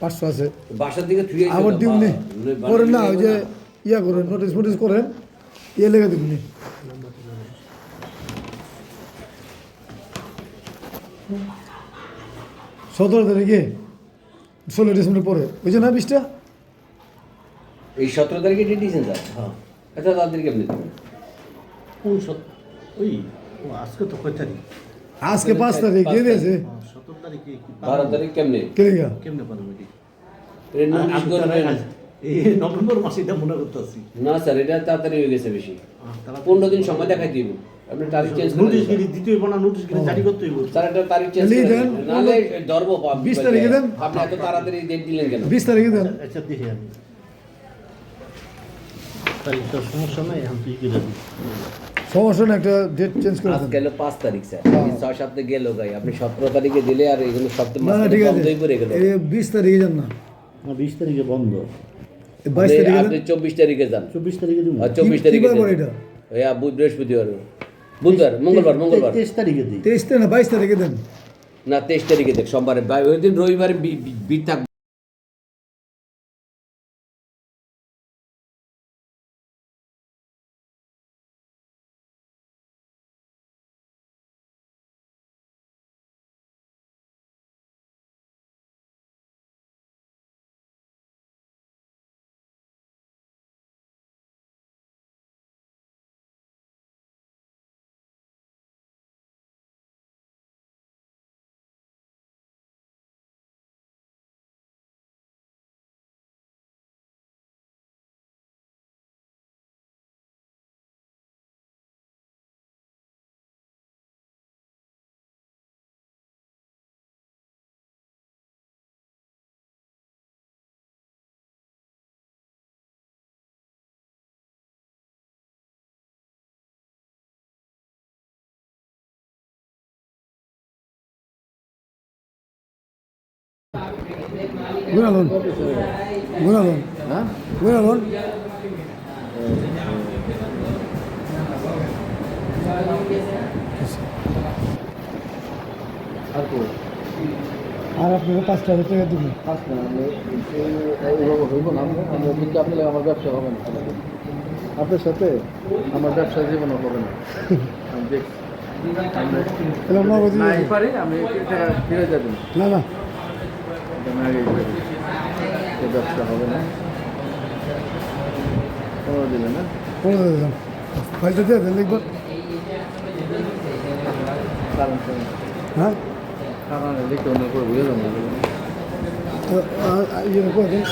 পাঁচশো আছে। বাসার দিকে আবার দিবনি করেন না ওই যে ইয়া করেন নোটিস ফোটিস করেন ইয়ে লেগে দিবনি। সতেরো তারিখে ষোলো ডিসেম্বর পরে বুঝছে না বিশটা এই সতেরো তারিখে ডেট দিয়েছেন স্যার? হ্যাঁ। আচ্ছা তাদের কেমনি দেবেন? কোন সত ওই আজকে তো কয় তারিখ? আজকে পাঁচ তারিখ দিয়ে দিয়েছে? কি বারো তারিখ কেমনে? কেমনে এটি? এটা নভেম্বর মাসে এটা মনে করতেছি না স্যার এটা তাড়াতাড়ি হয়ে গেছে বেশি। পনেরো দিন সময় দেখাই দিব। আপনি তারিখ চেঞ্জ করে নোটিশ গিরি দিতে হইব না নোটিশ গিরি জারি করতে হইব। স্যার একটা তারিখ চেঞ্জ করে দেন। নাহলে ধরবো বাপ। বিশ তারিখে দেন। আপনি এত তাড়াতাড়ি ডেট দিলেন কেন? বিশ তারিখে দেন। আচ্ছা দেখি আমি। তারিখটা সমস্যা নাই এখন তুই করে দিই। সমস্যা না একটা ডেট চেঞ্জ করে দেন। আজকে হলো পাঁচ তারিখ স্যার। হ্যাঁ। ছয় সপ্তাহে গেল গাই। আপনি সতেরো তারিখে দিলে আর এগুলো সপ্তাহে না না ঠিক আছে। বিশ তারিখে যান না। বিশ তারিখে বন্ধ। বাইশ তারিখে আপনি চব্বিশ তারিখে যান। চব্বিশ তারিখে চব্বিশ তারিখে বুধ বৃহস্পতিবার। বুধবার মঙ্গলবার মঙ্গলবার। তেইশ তারিখে দিই। তেইশ তারিখ না বাইশ তারিখে দেন। না তেইশ তারিখে দেখ সোমবারে ওই দিন রবিবারে ভিড় থাকবে গুণালন গুণালন হ্যাঁ গুণালন আর আপনাকে পাঁচটা হাজার টাকা দিবেন আমার ব্যবসা হবে না আপনার সাথে আমার ব্যবসা জীবনে হবে না আমি দেখছি আমি ফিরে যাবেন না না ব্যবসা হবে না পনেরো দিলে না পনেরো দিলাম ফাইলটা দিয়ে দেন লিখবেন হ্যাঁ কারণ লিখে অন্য করে বুঝে যাব ইয়ে করে দেন